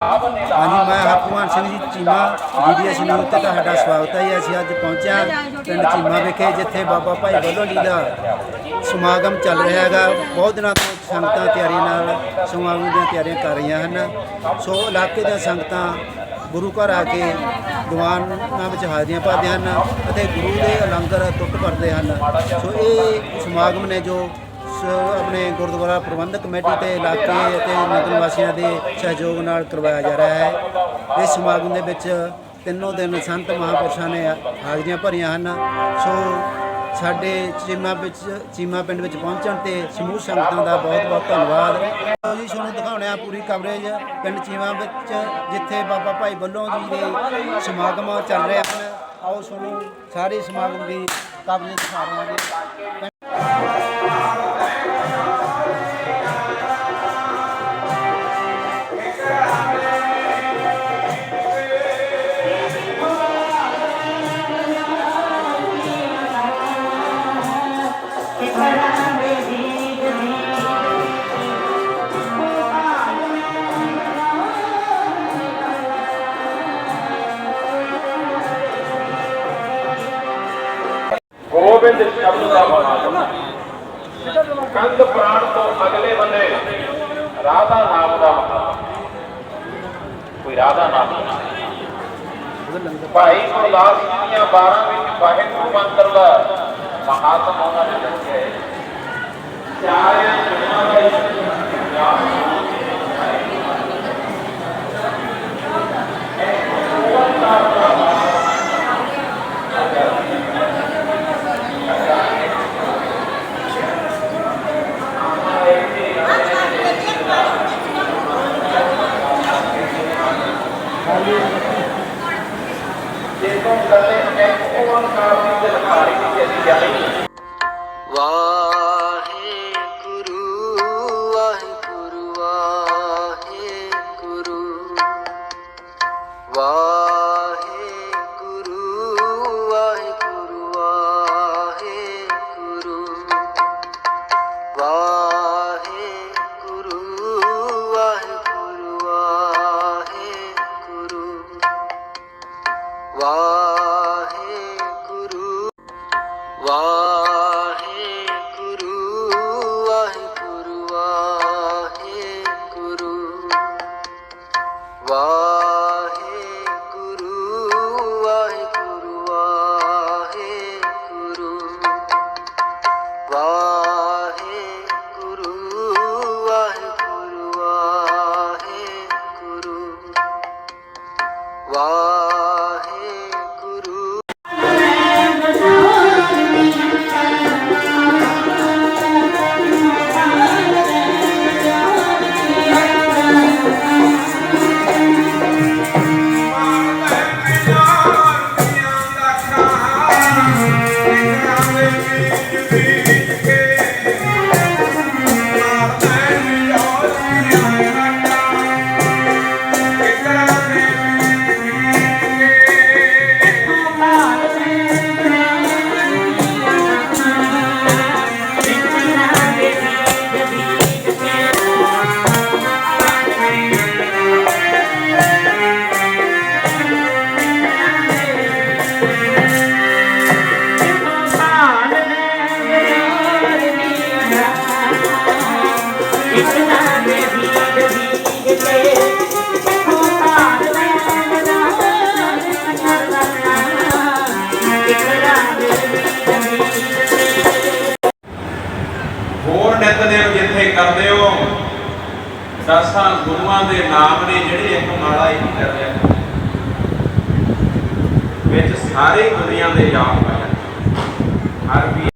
ਹਾਂਜੀ, ਮੈਂ Harpal Singh ji Cheema GDS news ਤੇ ਤੁਹਾਡਾ ਸਵਾਗਤ ਹੈ ਜੀ। ਅਸੀਂ ਅੱਜ ਪਹੁੰਚਿਆ ਪਿੰਡ ਚੀਮਾ ਵਿਖੇ, ਜਿੱਥੇ ਬਾਬਾ ਭਾਈ ਬੱਲੋ ਜੀ ਦਾ ਸਮਾਗਮ ਚੱਲ ਰਿਹਾ ਹੈਗਾ। ਬਹੁਤ ਦਿਨਾਂ ਤੋਂ ਸੰਗਤਾਂ ਤਿਆਰੀ ਨਾਲ ਸਮਾਗਮ ਦੀਆਂ ਤਿਆਰੀਆਂ ਕਰ ਰਹੀਆਂ ਹਨ। ਸੋ ਇਲਾਕੇ ਦੀਆਂ ਸੰਗਤਾਂ ਗੁਰੂ ਘਰ ਆ ਕੇ ਦੀਵਾਨਾਂ ਵਿੱਚ ਹਾਜ਼ਰੀਆਂ ਭਰਦੇ ਹਨ ਅਤੇ ਗੁਰੂ ਦੇ ਲੰਗਰ ਟੁੱਟ ਭਰਦੇ ਹਨ। ਸੋ ਇਹ ਸਮਾਗਮ ਨੇ ਜੋ ਆਪਣੇ ਗੁਰਦੁਆਰਾ ਪ੍ਰਬੰਧਕ ਕਮੇਟੀ ਤੇ ਇਲਾਕੇ ਅਤੇ ਨਗਰ ਵਾਸੀਆਂ ਦੇ ਸਹਿਯੋਗ ਨਾਲ ਕਰਵਾਇਆ ਜਾ ਰਿਹਾ ਹੈ। ਇਸ ਸਮਾਗਮ ਦੇ ਵਿੱਚ ਤਿੰਨੋਂ ਦਿਨ ਸੰਤ ਮਹਾਂਪੁਰਸ਼ਾਂ ਨੇ ਹਾਜ਼ਰੀਆਂ ਭਰੀਆਂ ਹਨ। ਸੋ ਸਾਡੇ ਚੀਮਾ ਵਿੱਚ, ਚੀਮਾ ਪਿੰਡ ਵਿੱਚ ਪਹੁੰਚਣ ਤੇ ਸਮੂਹ ਸੰਗਤਾਂ ਦਾ ਬਹੁਤ ਬਹੁਤ ਧੰਨਵਾਦ। ਜੀ, ਤੁਹਾਨੂੰ ਦਿਖਾਉਣੇ ਆ ਪੂਰੀ ਕਵਰੇਜ ਪਿੰਡ ਚੀਮਾ ਵਿੱਚ, ਜਿੱਥੇ ਬਾਬਾ ਭਾਈ ਬੱਲੋਂ ਜੀ ਦੇ ਸਮਾਗਮ ਚੱਲ ਰਹੇ ਹਨ। ਆਓ ਤੁਹਾਨੂੰ ਸਾਰੇ ਸਮਾਗਮ ਦੀ ਕਵਰੇਜ ਦਿਖਾ ਗੋਬਿੰਦ ਸ਼ਬਦ ਦਾ ਮਹਾਤਮਾ ਕੰਧ ਪ੍ਰਾਣ ਤੋਂ ਅਗਲੇ ਬੰਨੇ ਰਾਧਾ ਨਾਮ ਦਾ ਮਹਾਤਮਾ ਕੋਈ ਰਾਧਾ ਨਾਮ ਭਾਈ ਗੁਰਦਾਸ ਜੀ ਦੀਆਂ 12 ਵਿੱਚ ਵਾਹਿਗੁਰੂ ਮੰਤਰ ਦਾ ਮਹਾਤਮਾ ਉਹਨਾਂ ਨੇ ਦੱਸਿਆ ਹੈ। ਚਾਰਿਆਂ ਜਨਮਾਂ ਦਾ ਕਰਦੇ ਹੋ? ਦਸਾਂ ਗੁਰੂਆਂ ਦੇ ਨਾਮ ਨੇ ਜਿਹੜੇ ਇੱਕ ਮਾਲਾ ਹੀ ਨਹੀਂ ਕਰ ਵਿੱਚ ਸਾਰੇ ਦੁਨੀਆਂ ਦੇ ਯਾਦ ਪਾਇਆ ਹਰ ਵੀ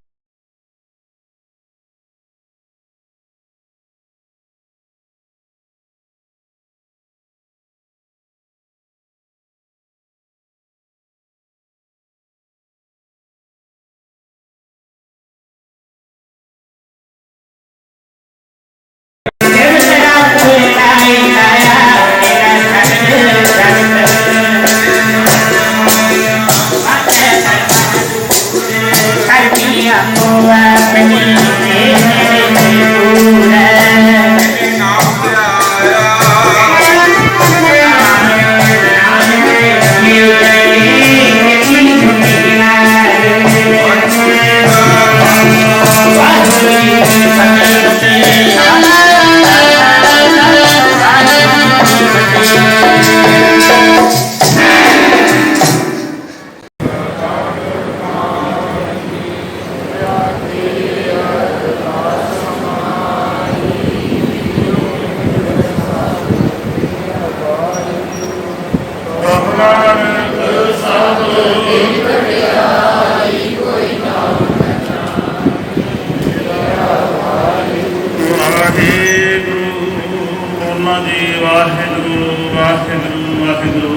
ਜੀ ਵਾਹਿਗੁਰੂ ਵਾਹਿਗੁਰੂ ਵਾਹਿਗੁਰੂ।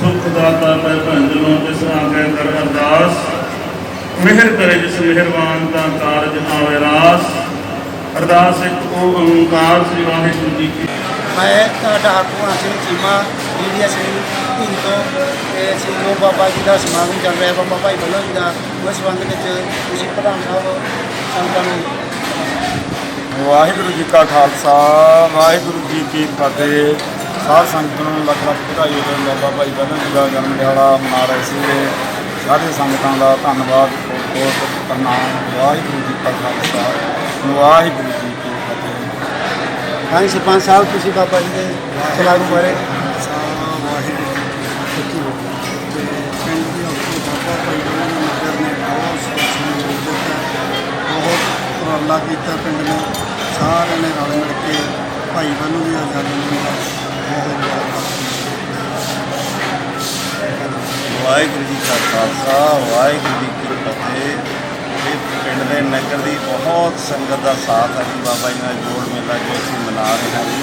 ਸੁਖ ਦਾਤਾ ਪੈ ਭੰਜਨੋ ਤਿਸ ਆਗੇ ਕਰ ਅਰਦਾਸ। ਮਿਹਰ ਕਰੇ ਜਿਸ ਮਿਹਰਬਾਨ ਤਾਂ ਕਾਰਜ ਆਵੇ ਰਾਸ। ਅਰਦਾਸ ਇੱਕ ਓੰਕਾਰ ਸ੍ਰੀ ਵਾਹਿਗੁਰੂ ਜੀ ਕੀ ਮੈਂ ਤੁਹਾਡਾ ਭਗਵਾਨ ਸਿੰਘ, ਚੀਮਾ ਮੀਡੀਆ ਸਿੰਘ ਧੀਨ ਤੋਂ, ਤੇ ਸਿੰਘੋ ਬਾਬਾ ਜੀ ਦਾ ਸਮਾਗਮ ਚੱਲ ਰਿਹਾ, ਬਾਬਾ ਭਾਈ ਵੱਲੋਂ ਜੀ ਦਾ, ਉਸ ਸੰਬੰਧ ਵਿੱਚ ਤੁਸੀਂ ਪ੍ਰਧਾਨ ਸਾਹਿਬ ਸੰਤਾਂ ਨੂੰ ਵਾਹਿਗੁਰੂ ਜੀ ਕਾ ਖਾਲਸਾ, ਵਾਹਿਗੁਰੂ ਜੀ ਕੀ ਫਤਿਹ। ਸਾਧ ਸੰਗਤ ਨੂੰ ਲੱਖ ਲੱਖ ਵਧਾਈ ਹੋਵੇ ਬਾਬਾ ਭਾਈ ਬਲਨ ਜੀ ਦਾ ਜਨਮ ਦਿਹਾੜਾ ਮਨਾ ਰਹੇ ਸੀ ਸਾਰੇ ਸੰਗਤਾਂ ਦਾ ਧੰਨਵਾਦ, ਬਹੁਤ ਪ੍ਰਣਾਮ। ਵਾਹਿਗੁਰੂ ਜੀ ਕਾ ਖਾਲਸਾ, ਵਾਹਿਗੁਰੂ ਜੀ ਕੀ ਫਤਿਹ। ਹਾਂਜੀ, ਸਰਪੰਚ ਸਾਹਿਬ, ਤੁਸੀਂ ਬਾਬਾ ਜੀ ਦੇ ਸਮਾਗਮ ਬਾਰੇ ਬਹੁਤ ਉਪਰਾਲਾ ਕੀਤਾ ਪਿੰਡ ਨੇ ਸਾਰਿਆਂ ਨੇ ਰਲ ਮਿਲ ਕੇ ਭਾਈ ਬੰਨੂ ਵੀ ਆਜ਼ਾਦੀ ਨੂੰ ਬਹੁਤ ਵਾਹਿਗੁਰੂ ਜੀ ਕਾ ਖਾਲਸਾ, ਵਾਹਿਗੁਰੂ ਜੀ ਕੀ ਫਤਿਹ। ਇਹ ਪਿੰਡ ਦੇ ਨਗਰ ਦੀ ਬਹੁਤ ਸੰਗਤ ਦਾ ਸਾਥ ਹੈ ਜੀ। ਬਾਬਾ ਜੀ ਨਾਲ ਜੋੜ ਮੇਲਾ ਜੋ ਅਸੀਂ ਮਨਾ ਰਹੇ ਹਾਂ ਜੀ।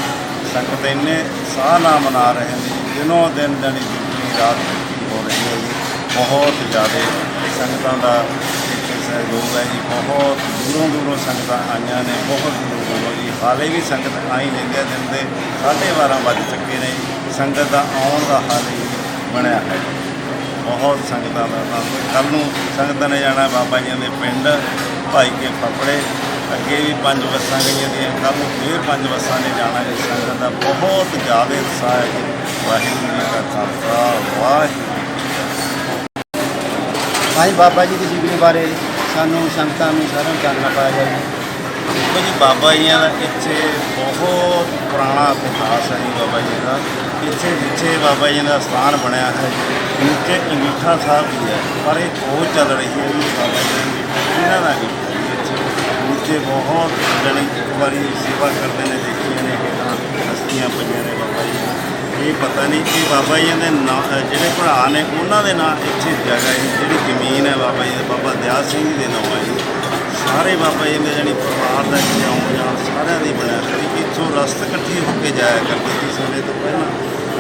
ਸੰਗਤ ਇੰਨੇ ਸਾਹ ਨਾਲ ਮਨਾ ਰਹੇ ਜੀ। ਦਿਨੋਂ ਦਿਨ ਜਾਣੀ ਦੁੱਗਣੀ ਰਾਤ ਹੋ ਰਹੀ ਹੈ ਜੀ, ਬਹੁਤ ਜ਼ਿਆਦਾ ਸੰਗਤਾਂ ਦਾ ਯੋਗ ਹੈ ਜੀ ਬਹੁਤ ਦੂਰੋਂ ਦੂਰੋਂ ਸੰਗਤਾਂ ਆਈਆਂ ਨੇ, ਬਹੁਤ ਦੂਰੋਂ ਦੂਰੋਂ ਜੀ। ਹਾਲੇ ਵੀ ਸੰਗਤ ਆਈ ਲੈਂਦੇ ਆ ਦਿਨ ਦੇ 12:30 ਵੱਜ ਚੁੱਕੇ ਨੇ। ਜੀ ਸੰਗਤ ਦਾ ਆਉਣ ਦਾ ਹਾਲ ਹੀ ਬਣਿਆ ਹੈ। ਬਹੁਤ ਸੰਗਤਾਂ ਦਾ ਕੱਲ ਨੂੰ ਸੰਗਤਾਂ ਨੇ ਜਾਣਾ ਬਾਬਾ ਜੀ ਦੇ ਪਿੰਡ, ਭਾਈ ਕੇ ਫਫੜੇ। ਅੱਗੇ ਵੀ ਪੰਜ ਬੱਸਾਂ ਗਈਆਂ ਦੀਆਂ। ਕੱਲ ਨੂੰ ਫੇਰ ਪੰਜ ਬੱਸਾਂ ਨੇ ਜਾਣਾ ਜੀ ਸੰਗਤ ਦਾ ਬਹੁਤ ਜ਼ਿਆਦਾ ਉਤਸ਼ਾਹ ਹੈ ਜੀ। ਵਾਹਿਗੁਰੂ ਜੀ ਕਾ ਖਾਲਸਾ, ਵਾਹਿਗੁਰੂ ਹਾਂਜੀ, ਬਾਬਾ ਜੀ ਦੀ ਜੀਵਨੀ ਬਾਰੇ ਸਾਨੂੰ ਸੰਗਤਾਂ ਨੂੰ ਸਾਰਿਆਂ ਨੂੰ ਜਾਣਨਾ ਪਾਇਆ ਜਾਵੇ। ਦੇਖੋ ਜੀ, ਬਾਬਾ ਜੀਆਂ ਦਾ ਇੱਥੇ ਬਹੁਤ ਪੁਰਾਣਾ ਇਤਿਹਾਸ ਹੈ ਜੀ ਬਾਬਾ ਜੀ ਦਾ। ਇੱਥੇ ਜਿੱਥੇ ਬਾਬਾ ਜੀ ਦਾ ਸਥਾਨ ਬਣਿਆ ਹੈ, ਨੀਚੇ ਅੰਗੀਠਾ ਸਾਹਿਬ ਵੀ ਹੈ, ਪਰ ਇਹ ਬਹੁਤ ਚੱਲ ਰਹੀ ਹੈ ਜੀ ਬਾਬਾ ਜੀ ਦੀ। ਇਹਨਾਂ ਦਾ ਅੰਗੀਠਾ ਇੱਥੇ ਨੀਚੇ ਬਹੁਤ ਜਣੇ ਇੱਕ ਵਾਰੀ ਸੇਵਾ ਕਰਦੇ ਨੇ, ਦੇਖੀਆਂ ਨੇ ਹੇਠਾਂ ਹਸਤੀਆਂ ਪਈਆਂ ਨੇ ਬਾਬਾ ਜੀ ਇਹ ਪਤਾ ਨਹੀਂ ਕਿ ਬਾਬਾ ਜੀ ਦੇ ਨਾਂ ਜਿਹੜੇ ਭਰਾ ਨੇ, ਉਹਨਾਂ ਦੇ ਨਾਂ ਇੱਥੇ ਜਗ੍ਹਾ ਹੈ, ਜਿਹੜੀ ਜ਼ਮੀਨ ਹੈ ਬਾਬਾ ਜੀ ਦੇ, ਬਾਬਾ ਦਿਆ ਸਿੰਘ ਜੀ ਦੇ ਨਾਮ ਹੈ ਜੀ। ਸਾਰੇ ਬਾਬਾ ਜੀ ਦੇ ਜਾਣੀ ਪਰਿਵਾਰ ਦਾ ਇੱਥੇ ਜਾਣ ਸਾਰਿਆਂ ਦੀ ਬਣਿਆ ਸੀ ਇੱਥੋਂ ਰਸਤ ਇਕੱਠੀ ਹੋ ਕੇ ਜਾਇਆ ਕਰਦੇ ਸੀ ਸਮੇਂ ਤੋਂ ਪਹਿਲਾਂ,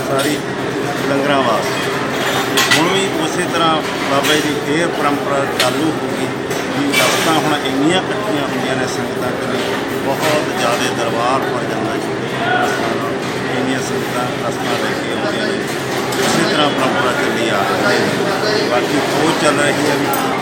ਸਾਰੀ ਲੰਗਰਾਂ ਵਾਸਤੇ। ਹੁਣ ਵੀ ਉਸੇ ਤਰ੍ਹਾਂ ਬਾਬਾ ਜੀ ਦੀ ਫੇਰ ਪਰੰਪਰਾ ਚਾਲੂ ਹੋ ਗਈ ਵੀ ਰਸਤਾਂ ਹੁਣ ਇੰਨੀਆਂ ਇਕੱਠੀਆਂ ਹੁੰਦੀਆਂ ਨੇ ਸੰਗਤਾਂ ਕਰੀ ਬਹੁਤ ਜ਼ਿਆਦਾ ਦਰਬਾਰ ਭਰ ਜਾਂਦਾ ਜੀ ਰਸਤਾਂ ਨਾਲ। ਇੰਨੀਆਂ ਸੰਗਤਾਂ ਲੈ ਕੇ ਆਉਂਦੀਆਂ ਨੇ ਇਸੇ ਤਰ੍ਹਾਂ ਪਰੰਪਰਾ ਚੱਲੀ ਆ ਰਹੀ ਹੈ ਬਾਕੀ ਖੋਜ ਚੱਲ ਰਹੀ ਹੈ ਵੀ